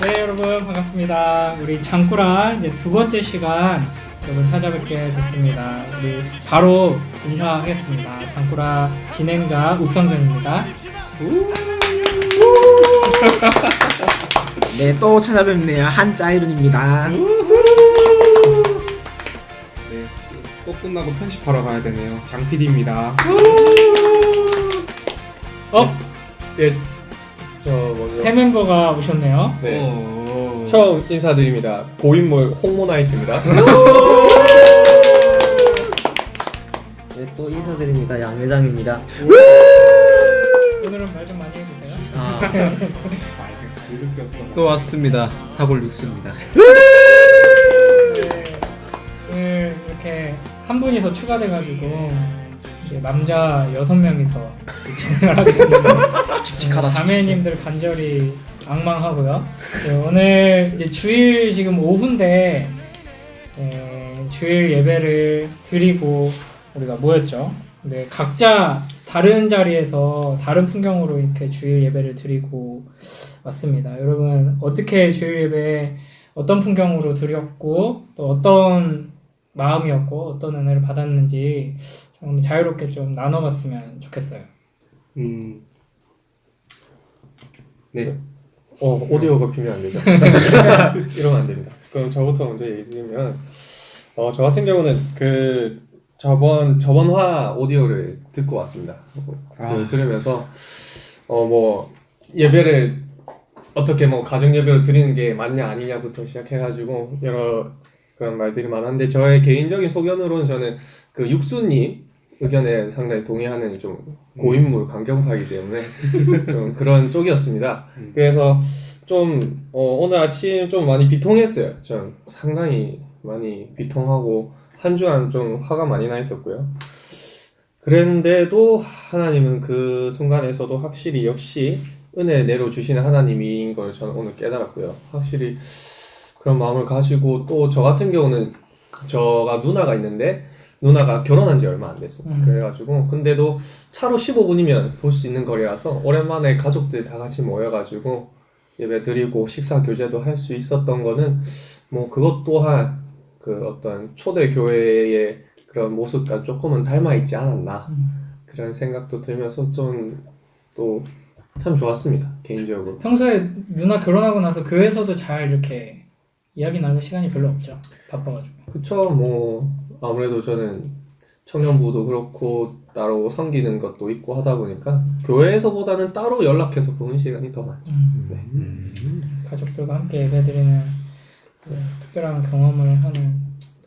네 여러분 반갑습니다. 우리 장꾸라 이제 두 번째 시간 여러분 찾아뵙게 됐습니다. 우리 바로 인사하겠습니다. 장꾸라 진행자 욱성정입니다. 네, 또 찾아뵙네요. 한짜이룬입니다. 네, 또 끝나고 편집하러 가야 되네요. 장 PD입니다. 어? 네, 저 먼저 새 멤버가 오셨네요. 네, 처음 인사드립니다. 고인물 홍모나이트입니다. 네, 또 인사드립니다. 양 회장입니다. 오늘은 말 좀 많이 해주세요. 아. 또 왔습니다. 사골 육수입니다. 네, 오늘 이렇게 한 분이서 추가돼가지고 이제 남자 여섯 명이서 진행을 하게 됐는데 칙칙하다. 자매님들 간절히 악망하고요. 네, 오늘 이제 주일 지금 오후인데 에, 주일 예배를 드리고 우리가 모였죠. 네, 각자 다른 자리에서 다른 풍경으로 이렇게 주일 예배를 드리고 왔습니다. 여러분 어떻게 주일 예배 어떤 풍경으로 드렸고 또 어떤 마음이었고 어떤 은혜를 받았는지 좀 자유롭게 좀 나눠봤으면 좋겠어요. 음, 네, 어 오디오가 비면 안 되죠. 이러면 안 됩니다. 그럼 저부터 먼저 얘기 드리면, 어, 저 같은 경우는 그 저번 저번 화 오디오를 듣고 왔습니다. 그 들으면서 어 뭐 예배를 어떻게 뭐 가정 예배로 드리는 게 맞냐 아니냐부터 시작해가지고 여러 그런 말들이 많았는데 저의 개인적인 소견으로는 저는 그 육수님 의견에 상당히 동의하는 좀 고인물 강경파이기 때문에 좀 그런 쪽이었습니다. 그래서 좀 어, 오늘 아침 좀 많이 비통했어요. 전 상당히 많이 비통하고 한 주간 좀 화가 많이 나 있었고요. 그랬는데도 하나님은 그 순간에서도 확실히 역시 은혜 내려 주시는 하나님인 걸 저는 오늘 깨달았고요. 확실히 그런 마음을 가지고 또 저 같은 경우는 저가 누나가 있는데 누나가 결혼한 지 얼마 안 됐어요. 음. 그래가지고 근데도 차로 15분이면 볼 수 있는 거리라서 오랜만에 가족들 다 같이 모여가지고 예배 드리고 식사 교제도 할 수 있었던 거는 뭐 그것 또한 그 어떤 초대 교회의 그런 모습과 조금은 닮아 있지 않았나 음. 그런 생각도 들면서 좀 또 참 좋았습니다 개인적으로. 평소에 누나 결혼하고 나서 교회에서도 잘 이렇게 이야기 나눌 시간이 별로 없죠. 바빠가지고. 그쵸 뭐 아무래도 저는 청년부도 그렇고 따로 섬기는 것도 있고 하다 보니까 교회에서보다는 따로 연락해서 보는 시간이 더 많죠. 음. 가족들과 함께 예배드리는 그 특별한 경험을 하는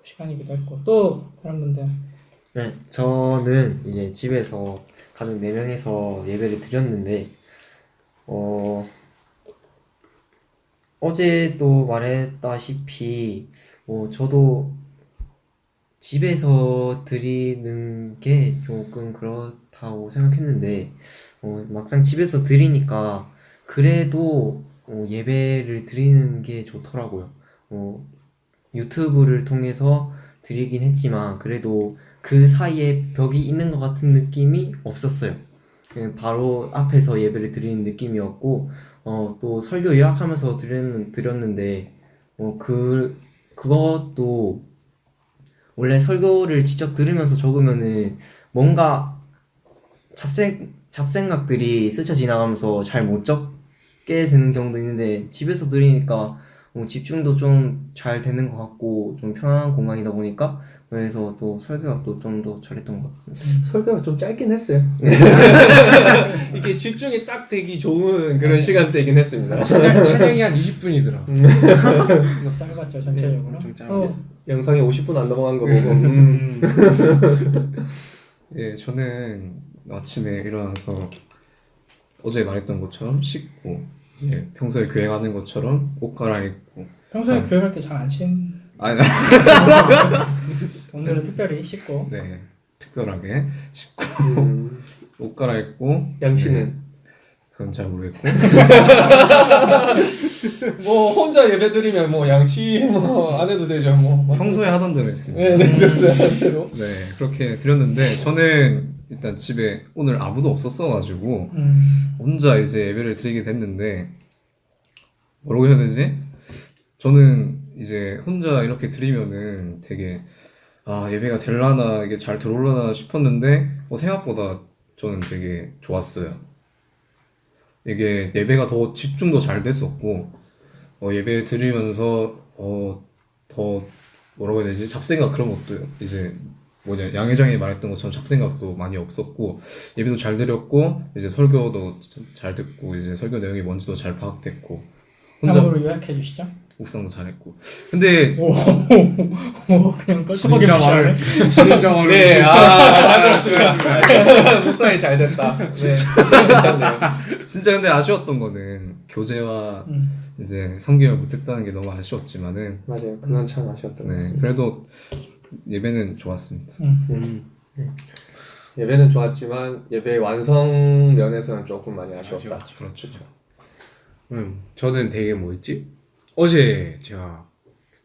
시간이기도 했고 또 다른 분들 네, 저는 이제 집에서 가족 4명에서 예배를 드렸는데, 어, 어제도 말했다시피, 어, 저도 집에서 드리는 게 조금 그렇다고 생각했는데, 어, 막상 집에서 드리니까, 그래도 어, 예배를 드리는 게 좋더라고요. 어, 유튜브를 통해서 드리긴 했지만, 그래도 그 사이에 벽이 있는 것 같은 느낌이 없었어요. 바로 앞에서 예배를 드리는 느낌이었고, 어, 또 설교 요약하면서 드렸, 드렸는데, 어, 그, 그것도 원래 설교를 직접 들으면서 적으면은 뭔가 잡생, 잡생각들이 스쳐 지나가면서 잘 못 적게 되는 경우도 있는데, 집에서 들으니까 뭐 집중도 좀 잘 되는 것 같고, 좀 편안한 공간이다 보니까, 그래서 또 설교가 또 좀 더 잘했던 것 같습니다. 설교가 좀 짧긴 했어요. 이게 집중이 딱 되기 좋은 그런 시간대이긴 했습니다. 찬양, 찬양이 한 20분이더라. 뭐 짧았죠 전체적으로. 짧았어. 어, 영상이 50분 안 넘어간 거 보고 음. 예, 저는 아침에 일어나서 어제 말했던 것처럼 씻고 이제 평소에 교회 가는 것처럼 옷 갈아입고. 평소에 아. 갈때잘안 씻는 아니. 오늘은 특별히 씻고. 네 특별하게 씻고 음. 옷 갈아입고. 양씨는 그건 잘 모르겠고. 뭐 혼자 예배드리면 뭐 양치 뭐 안 해도 되죠 뭐. 평소에 하던 대로 했습니다. 네네 그랬어요 대로 네 그렇게 드렸는데 저는 일단 집에 오늘 아무도 없었어가지고 음, 혼자 이제 예배를 드리게 됐는데 뭐라고 해야 되지? 저는 이제 혼자 이렇게 드리면은 되게 아 예배가 될라나 이게 잘 들어올라나 싶었는데 어, 생각보다 저는 되게 좋았어요. 이게 예배가 더 집중도 잘 됐었고 어, 예배 드리면서 어, 더 뭐라고 해야 되지? 잡생각 그런 것도 이제 뭐냐 양 회장이 말했던 것처럼 잡생각도 많이 없었고 예배도 잘 드렸고 이제 설교도 잘 듣고 이제 설교 내용이 뭔지도 잘 파악됐고 혼자 한국으로 요약해 주시죠. 묵상도 잘했고 근데 오, 오 그냥 뻘쭘하게 무시하네. 진정으로 네, 아, 잘 들었습니다. 묵상이 잘 됐다. 네, 괜찮네요. 진짜 근데 아쉬웠던 거는 교재와 음, 이제 성경을 못했다는 게 너무 아쉬웠지만은 맞아요. 그건 참 아쉬웠던 것네 같습니다. 그래도 예배는 좋았습니다. 음. 음. 예배는 좋았지만 예배 완성 면에서는 조금 많이 아쉬웠다. 그렇죠. 음, 저는 되게 뭐였지? 어제 제가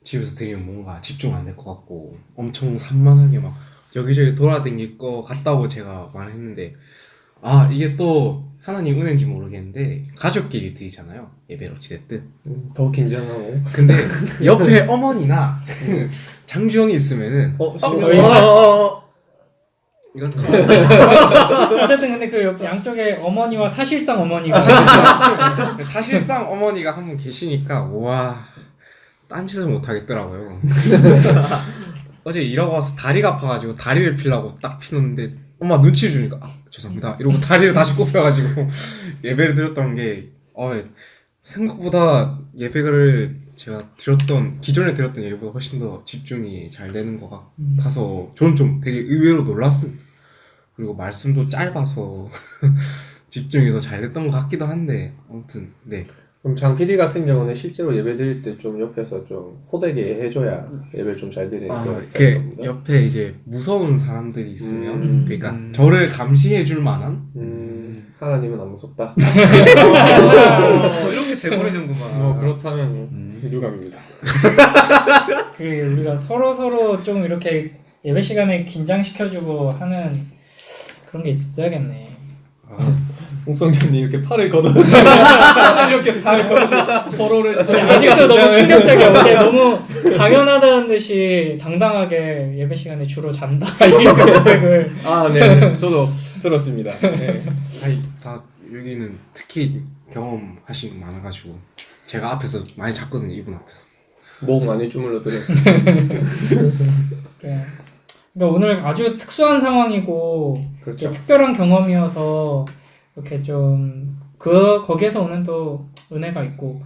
집에서 드리면 뭔가 집중 안 될 것 같고 엄청 산만하게 막 여기저기 돌아다닐 것 같다고 제가 말했는데 아 이게 또 하나님 은혜인지 모르겠는데 가족끼리 드리잖아요 예배를 어찌됐든 음, 더 긴장하고. 근데 옆에 어머니나 장주영이 있으면은 어, 어, 이건 어쨌든 근데 그 옆- 양쪽에 어머니와 사실상 어머니가 사실상, 사실상 어머니가 한 분 계시니까 와 딴짓을 못 하겠더라고요. 어제 일하고 와서 다리가 아파가지고 다리를 피려고 딱 피는데 엄마 눈치 주니까 아, 죄송합니다. 이러고 다리를 다시 꼽혀가지고 예배를 드렸던 게 어, 생각보다 예배를 제가 드렸던 기존에 드렸던 예배보다 훨씬 더 집중이 잘 되는 것 같아서 저는 좀 되게 의외로 놀랐습니다. 그리고 말씀도 짧아서 집중이 더 잘 됐던 것 같기도 한데 아무튼 네 그럼 장 PD 같은 경우는 실제로 예배 드릴 때 좀 옆에서 좀 호되게 해줘야 예배를 좀 잘 드리는 아, 그런 겁니다. 옆에 이제 무서운 사람들이 있으면 음. 그러니까 음. 저를 감시해 줄 만한 음, 하나님은 안 무섭다. 이렇게 돼버리는구만. 뭐 그렇다면 음. 유감입니다. 그 우리가 서로 서로 좀 이렇게 예배 시간에 긴장시켜주고 하는 그런 게 있어야겠네. 웅성재님 이렇게 팔을 걷어 이렇게 살을 걷어 서로를 좀 아직도 너무 충격적이야. 어제 너무 당연하다는 듯이 당당하게 예배 시간에 주로 잔다 이런 고백을. 아, 네. 저도 들었습니다. 네. 아니 다 여기는 특히 경험하신 분 많아가지고 제가 앞에서 많이 잤거든요 이분 앞에서 목 많이 주물러 드렸습니다. 그래. 그러니까 오늘 아주 특수한 상황이고 그렇죠. 특별한 경험이어서 이렇게 좀 그 거기에서 오는 또 은혜가 있고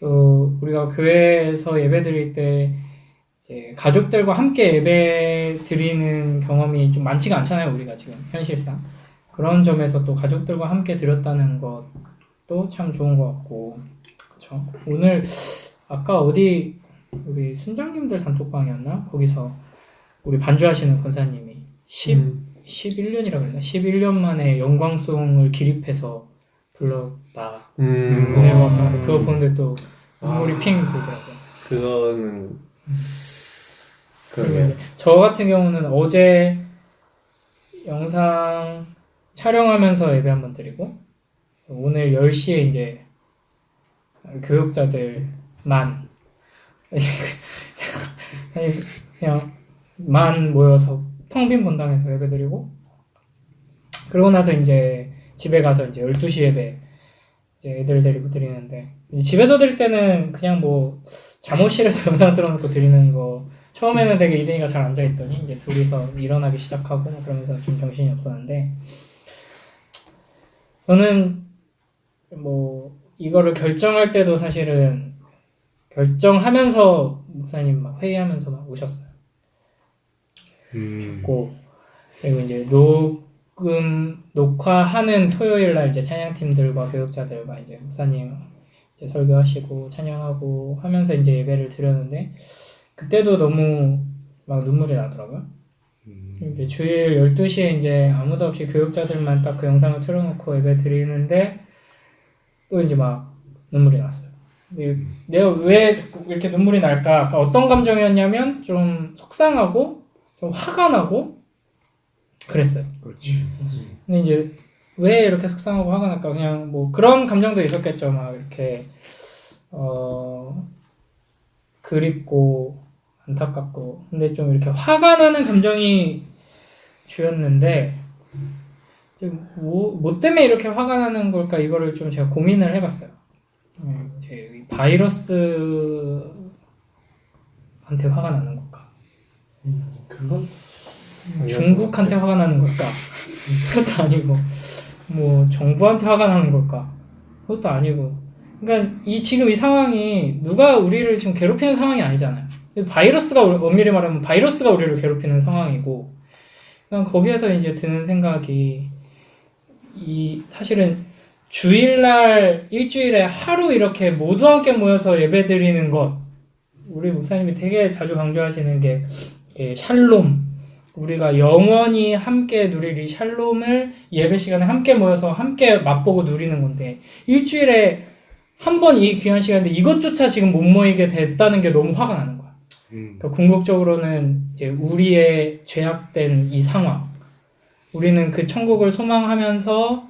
또 우리가 교회에서 예배 드릴 때 이제 가족들과 함께 예배 드리는 경험이 좀 많지가 않잖아요 우리가 지금 현실상 그런 점에서 또 가족들과 함께 드렸다는 것도 참 좋은 것 같고 그렇죠 오늘 아까 어디 우리 순장님들 단톡방이었나 거기서 우리 반주하시는 권사님이 10 음. 11년이라고 그랬나? 11년 만에 영광송을 기립해서 불렀다. 음. 은혜 먹었다. 그거 보는데 또 눈물이 핑 돌더라고요. 그거는 그러게. 그러게. 저 같은 경우는 어제 영상 촬영하면서 예배 한 번 드리고 오늘 10시에 이제 교육자들만 그냥 만 모여서 텅 빈 본당에서 예배 드리고 그러고 나서 이제 집에 가서 이제 12시 예배 이제 애들 데리고 드리는데 집에서 드릴 때는 그냥 뭐 잠옷실에서 영상 틀어놓고 드리는 거 처음에는 되게 이든이가 잘 앉아있더니 이제 둘이서 일어나기 시작하고 뭐 그러면서 좀 정신이 없었는데 저는 뭐 이거를 결정할 때도 사실은 결정하면서 목사님 막 회의하면서 막 우셨어요. 음. 고 그리고 이제 녹음 녹화하는 토요일 날 이제 찬양팀들과 교육자들과 이제 목사님 이제 설교하시고 찬양하고 하면서 이제 예배를 드렸는데 그때도 너무 막 눈물이 나더라고요. 이제 주일 12시에 이제 아무도 없이 교육자들만 딱 그 영상을 틀어놓고 예배 드리는데 또 이제 막 눈물이 났어요. 내가 왜 이렇게 눈물이 날까? 아까 어떤 감정이었냐면 좀 속상하고 좀 화가 나고 그랬어요. 그렇지. 근데 이제 왜 이렇게 속상하고 화가 날까? 그냥 뭐 그런 감정도 있었겠죠. 막 이렇게 어 그립고 안타깝고. 근데 좀 이렇게 화가 나는 감정이 주였는데 좀뭐 뭐 때문에 이렇게 화가 나는 걸까? 이거를 좀 제가 고민을 해봤어요. 음, 이제 이 바이러스한테 화가 나는 걸까? 그건 중국한테 화가 나는 걸까? 그것도 아니고 뭐 정부한테 화가 나는 걸까? 그것도 아니고 그러니까 이 지금 이 상황이 누가 우리를 지금 괴롭히는 상황이 아니잖아요. 바이러스가 엄밀히 말하면 바이러스가 우리를 괴롭히는 상황이고 그러니까 거기에서 이제 드는 생각이 이 사실은 주일날 일주일에 하루 이렇게 모두 함께 모여서 예배 드리는 것 우리 목사님이 되게 자주 강조하시는 게 예, 샬롬 우리가 영원히 함께 누릴 이 샬롬을 예배 시간에 함께 모여서 함께 맛보고 누리는 건데 일주일에 한 번 이 귀한 시간인데 이것조차 지금 못 모이게 됐다는 게 너무 화가 나는 거야. 음. 그러니까 궁극적으로는 이제 우리의 죄악된 이 상황, 우리는 그 천국을 소망하면서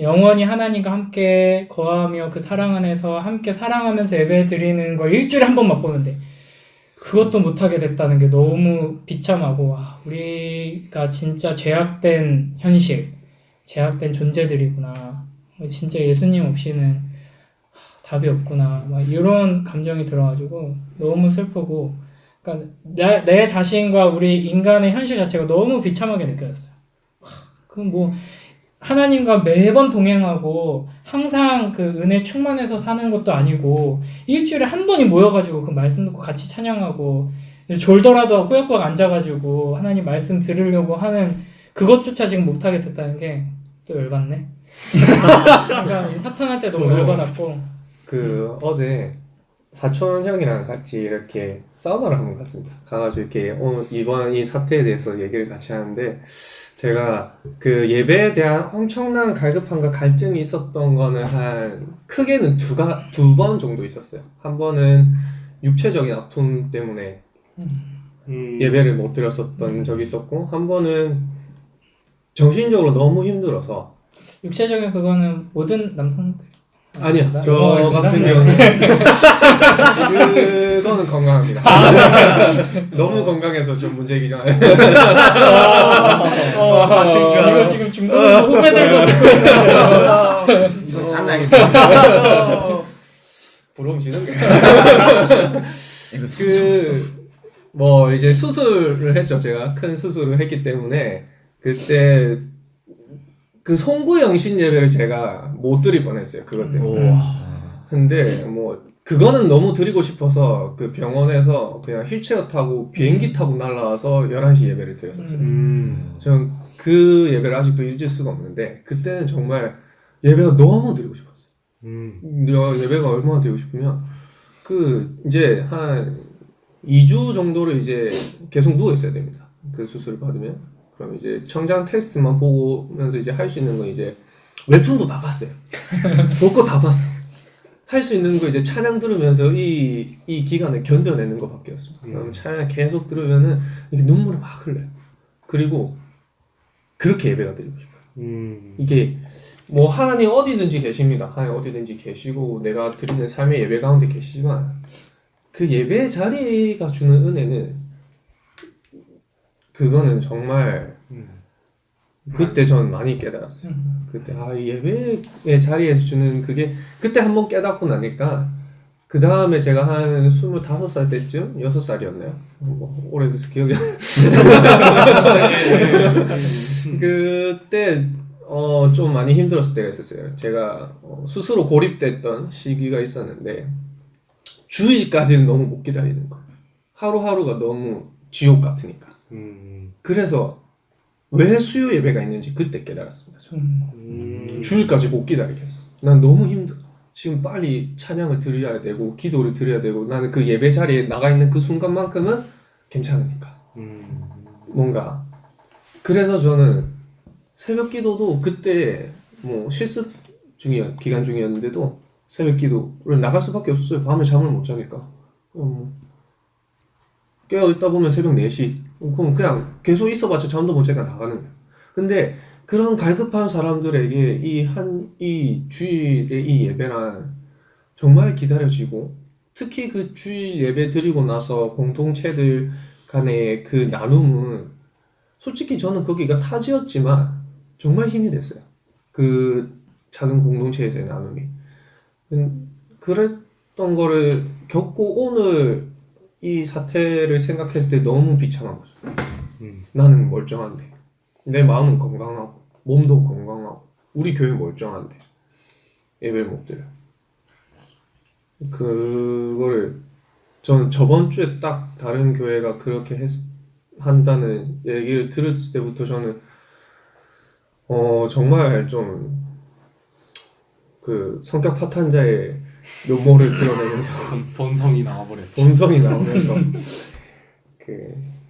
영원히 하나님과 함께 거하며 그 사랑 안에서 함께 사랑하면서 예배 드리는 걸 일주일에 한 번 맛보는데 그것도 못하게 됐다는 게 너무 비참하고 와, 우리가 진짜 죄악된 현실, 죄악된 존재들이구나. 진짜 예수님 없이는 하, 답이 없구나. 막 이런 감정이 들어가지고 너무 슬프고 그러니까 내, 내 자신과 우리 인간의 현실 자체가 너무 비참하게 느껴졌어요. 그럼 뭐 하나님과 매번 동행하고 항상 그 은혜 충만해서 사는 것도 아니고 일주일에 한 번이 모여가지고 그 말씀 듣고 같이 찬양하고 졸더라도 꾸역꾸역 앉아가지고 하나님 말씀 들으려고 하는 그것조차 지금 못하게 됐다는 게 또 열받네. 그러니까 이 사탄한테 너무 열받았고 그 어제 사촌 형이랑 같이 이렇게 사우나를 한번 갔습니다. 가가지고 이렇게 어, 이번 이 사태에 대해서 얘기를 같이 하는데 제가 그 예배에 대한 엄청난 갈급함과 갈등이 있었던 거는 한 크게는 두가 두 번 정도 있었어요. 한 번은 육체적인 아픔 때문에 예배를 못 드렸었던 적이 있었고 한 번은 정신적으로 너무 힘들어서 육체적인 그거는 모든 남성들 아니야 나- 저. 같은 네. 경우는 그거는 건강합니다 너무 건강해서 좀 문제이잖아요 어, 자신감. 이거 지금 중국 후배들도 듣고 있어요. 이건 잘라야겠다. 부러움 지는 게 이거 그, 뭐, 이제 수술을 했죠. 제가 큰 수술을 했기 때문에, 그때, 그 송구 영신 예배를 제가 못 드릴 뻔했어요. 그것 때문에. 근데, 뭐, 그거는 너무 드리고 싶어서 그 병원에서 그냥 휠체어 타고 비행기 타고 날라와서 11시 예배를 드렸었어요. 음. 전 그 예배를 아직도 잊을 수가 없는데, 그때는 정말 예배가 너무 드리고 싶었어요. 여- 예배가 얼마나 드리고 싶으면, 그, 이제 한 2주 정도를 이제 계속 누워 있어야 됩니다. 그 수술을 받으면. 그럼 이제 청장 테스트만 보면서 이제 할 수 있는 거 이제 웹툰도 다 봤어요. 볼 거 다 봤어. 할 수 있는 거 이제 찬양 들으면서 이, 이 기간을 견뎌내는 것밖에 없습니다. 그럼 찬양 계속 들으면은 이게 눈물이 막 흘러요. 그리고 그렇게 예배가 드리고 싶어요. 이게 뭐 하나님 어디든지 계십니다. 하나님 어디든지 계시고 내가 드리는 삶의 예배 가운데 계시지만 그 예배 자리가 주는 은혜는 그거는 정말 그때 전 많이 깨달았어요. 음. 그때 아이 예배의 자리에서 주는 그게 그때 한 번 깨닫고 나니까 그 다음에 제가 한 25살 때쯤 6살이었나요? 뭐 오래돼서 기억이 안 그때 어, 좀 많이 힘들었을 때가 있었어요. 제가 어, 스스로 고립됐던 시기가 있었는데 주일까지는 너무 못 기다리는 거예요. 하루하루가 너무 지옥 같으니까. 그래서 왜 수요 예배가 있는지 그때 깨달았습니다. 저는. 음. 주일까지 못 기다리겠어. 난 너무 힘들어. 지금 빨리 찬양을 드려야 되고 기도를 드려야 되고 나는 그 예배 자리에 나가 있는 그 순간만큼은 괜찮으니까. 뭔가 그래서 저는 새벽 기도도 그때 뭐 실습 중이야 기간 중이었는데도 새벽 기도를 나갈 수밖에 없었어요. 밤에 잠을 못 자니까. 뭐 깨어 있다 보면 새벽 4시 그럼 그냥 계속 있어봤자 잠도 못 자니까 나가는 거야. 근데 그런 갈급한 사람들에게 이 한 이 주일의 이 예배란 정말 기다려지고 특히 그 주일 예배 드리고 나서 공동체들 간의 그 나눔은 솔직히 저는 거기가 타지였지만 정말 힘이 됐어요. 그 작은 공동체에서의 나눔이. 음, 그랬던 거를 겪고 오늘 이 사태를 생각했을 때 너무 비참한 거죠. 음. 나는 멀쩡한데 내 마음은 건강하고 몸도 건강하고 우리 교회 멀쩡한데 예배를 못 드려. 그거를 저는 저번 주에 딱 다른 교회가 그렇게 했, 한다는 얘기를 들었을 때부터 저는 어 정말 좀 그 성격 파탄자의 면모를 드러내면서 본성이 나와버렸지. 본성이 나오면서 그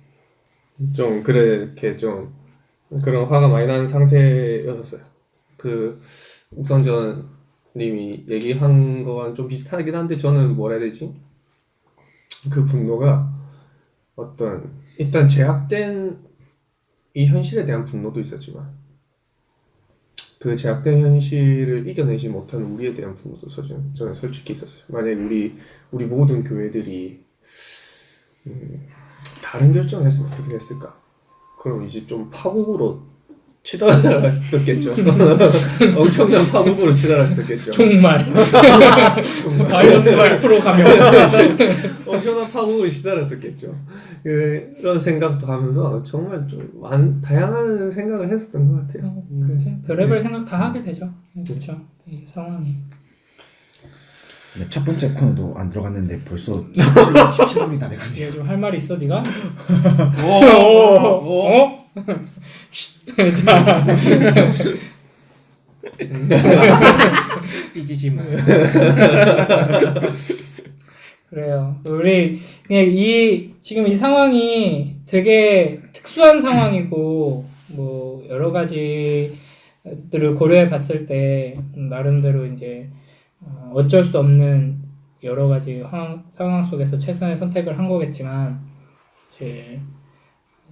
좀 그렇게 좀 그런 화가 많이 나는 상태였었어요. 그 욱선전 님이 얘기한 거랑 좀 비슷하긴 한데 저는 뭐라 해야 되지? 그 분노가 어떤 일단 제약된 이 현실에 대한 분노도 있었지만 그 제약된 현실을 이겨내지 못하는 우리에 대한 분노도 저는, 저는 솔직히 있었어요. 만약에 우리 우리 모든 교회들이 음, 다른 결정을 했으면 어떻게 됐을까? 그럼 이제 좀 파국으로 치달았었겠죠. 엄청난 파국으로 치달았었겠죠. 정말. 바이러스 100% 감염. 엄청난 파국으로 치달았었겠죠. 그런 생각도 하면서 정말 좀 많, 다양한 생각을 했었던 것 같아요. 그렇지. 별의별 생각 다 하게 되죠. 그렇죠. 이 상황이. 네, 첫 번째 코너도 안 들어갔는데 벌써 17, 17분이 다 돼가네요. 얘 좀 할말 있어 네가? 오, 어? 자, 삐지지 마. 그래요. 우리 그냥 이 지금 이 상황이 되게 특수한 상황이고 뭐 여러 가지들을 고려해 봤을 때 나름대로 이제 어, 어쩔 수 없는 여러 가지 황- 상황 속에서 최선의 선택을 한 거겠지만 이제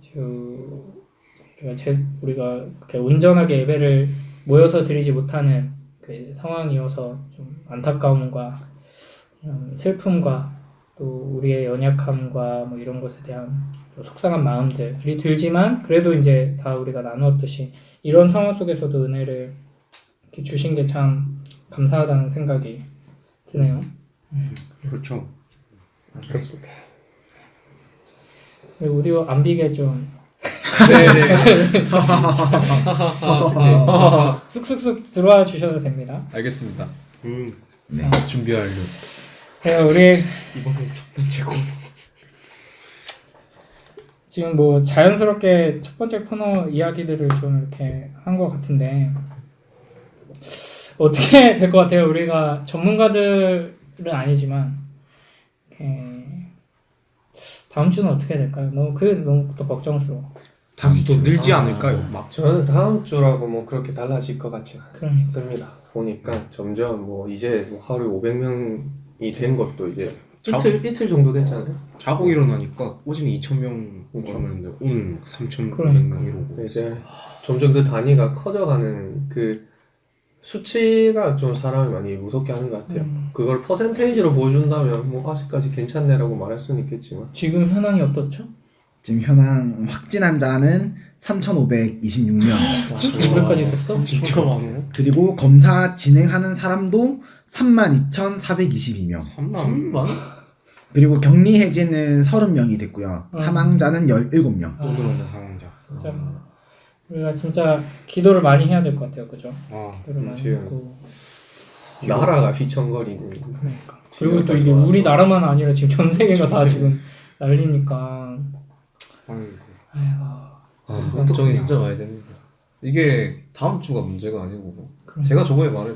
저 우리가 제, 우리가 그렇게 온전하게 예배를 모여서 드리지 못하는 그 상황이어서 좀 안타까움과 음, 슬픔과 또 우리의 연약함과 뭐 이런 것에 대한 좀 속상한 마음들이 들지만 그래도 이제 다 우리가 나누었듯이 이런 상황 속에서도 은혜를 주신 게 참 감사하다는 생각이 드네요. 그렇죠. 그렇습니다. 오디오 안 비게 좀 네네. 쑥쑥쑥 들어와 주셔도 됩니다. 알겠습니다. 음, 네. 준비 완료. 네, 우리 이번에 첫 번째 코너. 지금 뭐 자연스럽게 첫 번째 코너 이야기들을 좀 이렇게 한 것 같은데 어떻게 될 것 같아요? 우리가 전문가들은 아니지만 이렇게 다음 주는 어떻게 될까요? 너무 그게 너무 또 걱정스러워. 다음 주도 늘지 아. 않을까요? 막. 저는 다음 주라고 뭐 그렇게 달라질 것 같지는 그러니까. 않습니다. 보니까 점점 뭐 이제 뭐 하루에 500명이 된 것도 이제 자- 이틀 이틀 정도 됐잖아요. 자고 일어나니까 오전에 2천 명. 오는데 오늘 3천 그러니까. 명 이러고. 이제 점점 그 단위가 커져가는 그 수치가 좀 사람을 많이 무섭게 하는 것 같아요. 음. 그걸 퍼센테이지로 보여준다면 뭐 아직까지 괜찮네라고 말할 수는 있겠지만 지금 현황이 어떻죠? 지금 현황 확진 환자는 3,526명. 500까지 됐어? 진짜 많아요? 그리고 검사 진행하는 사람도 32,422명. 3만? 그리고 격리 해제는 30명이 됐고요. 어. 사망자는 17명. 또 늘었네 사망자. 진짜 우리가 진짜 기도를 많이 해야 될 것 같아요, 그죠? 아, 기도를 많이 지금 하고 나라가 휘청거리는 그러니까. 그리고 또 이게 우리 나라만 아니라 지금 전 세계가 다 지금 난리니까. 아이고. 아이고. 아, 걱정이 진짜 많이 됩니다. 이게 다음 주가 문제가 아니고 그럼. 제가 저번에 말했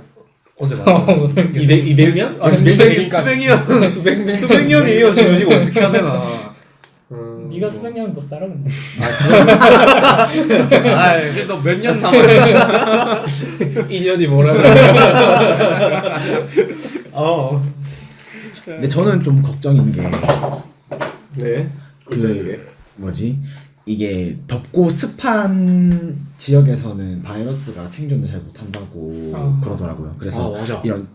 어제 말했잖아요. 200 200명? 아, 수백 수백 년. 수백 년이에요 지금 이거 어떻게 해야 되나? 음, 네가 수백 년 못 살아 근데. 아, 이제 너 몇 년 남았어? 2년이 뭐라고? 어. 근데 저는 좀 걱정인 게 네. 그 뭐지 이게 덥고 습한 지역에서는 바이러스가 생존을 잘 못한다고 아. 그러더라고요. 그래서 아 맞아. 이런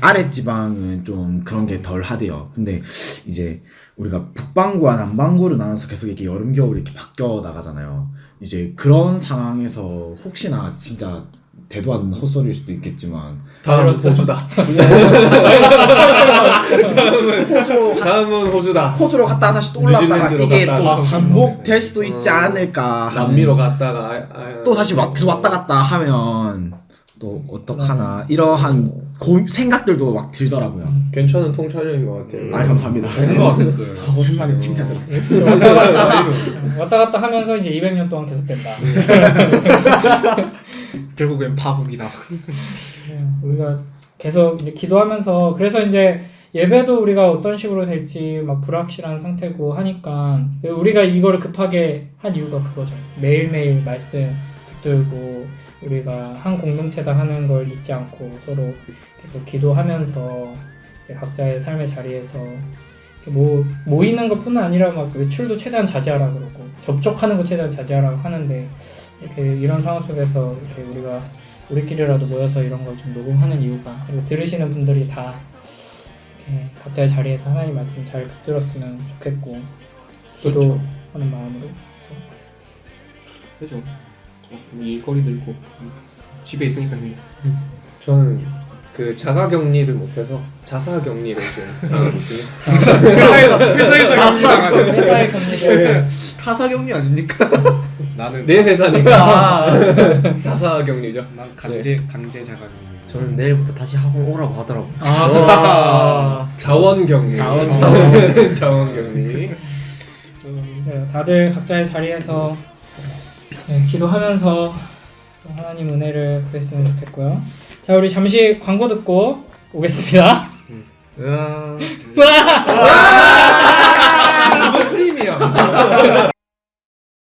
아래 지방은 좀 그런 게 덜 하대요. 근데 이제 우리가 북반구와 남반구로 나눠서 계속 이렇게 여름 겨울 이렇게 바뀌어 나가잖아요. 이제 그런 상황에서 혹시나 진짜 대도 않는 헛소리일 수도 있겠지만. 다음은 호주다. 호주로 가- 다음은 호주다. 호주로 갔다가 다시 또 올랐다가 뉴질랜드로 이게 갔다가. 또 반복될 수도 있지 어, 않을까 하는. 남미로 갔다가 아, 아, 또 다시 막 계속 왔다 갔다 하면 또 어떡하나. 이러한 고, 생각들도 막 들더라고요. 괜찮은 통찰력인 것 같아요. 아 감사합니다. 좋은 것 같았어요. 오랜만에 칭찬 들었어요. 왔다 갔다, 왔다 갔다 하면서 이제 200년 동안 계속된다. 결국엔 파국이다. 네, 우리가 계속 이제 기도하면서 그래서 이제 예배도 우리가 어떤 식으로 될지 막 불확실한 상태고 하니까 우리가 이거를 급하게 한 이유가 그거죠. 매일매일 말씀 붙들고 우리가 한 공동체다 하는 걸 잊지 않고 서로 계속 기도하면서 각자의 삶의 자리에서 모, 모이는 것뿐만 아니라 막 외출도 최대한 자제하라 그러고 접촉하는 거 최대한 자제하라고 하는데 이렇게 이런 상황 속에서 이렇게 우리가 우리끼리라도 모여서 이런 걸 좀 녹음하는 이유가 그리고 들으시는 분들이 다 이렇게 각자의 자리에서 하나님 말씀 잘 붙들었으면 좋겠고 기도하는 마음으로 그죠. 일거리 들고 집에 있으니까 그냥 저는 그 자가 격리를 못해서 자사 격리를 좀 당하고 있습니다. 회사에서 회사에서 격리 당하죠. 회사의 격리를 타사 격리 아닙니까? 나는 내 회사니까 자사 격리죠. 난 강제 강제 자가 격리. 저는 내일부터 다시 학원 오라고 하더라고요. 아, 자원 격리. 자원, 자원 격리. 네, 다들 각자의 자리에서 네, 기도하면서 하나님 은혜를 구했으면 좋겠고요. 자, 우리 잠시 광고 듣고 오겠습니다. 으아. 이거 프리미엄.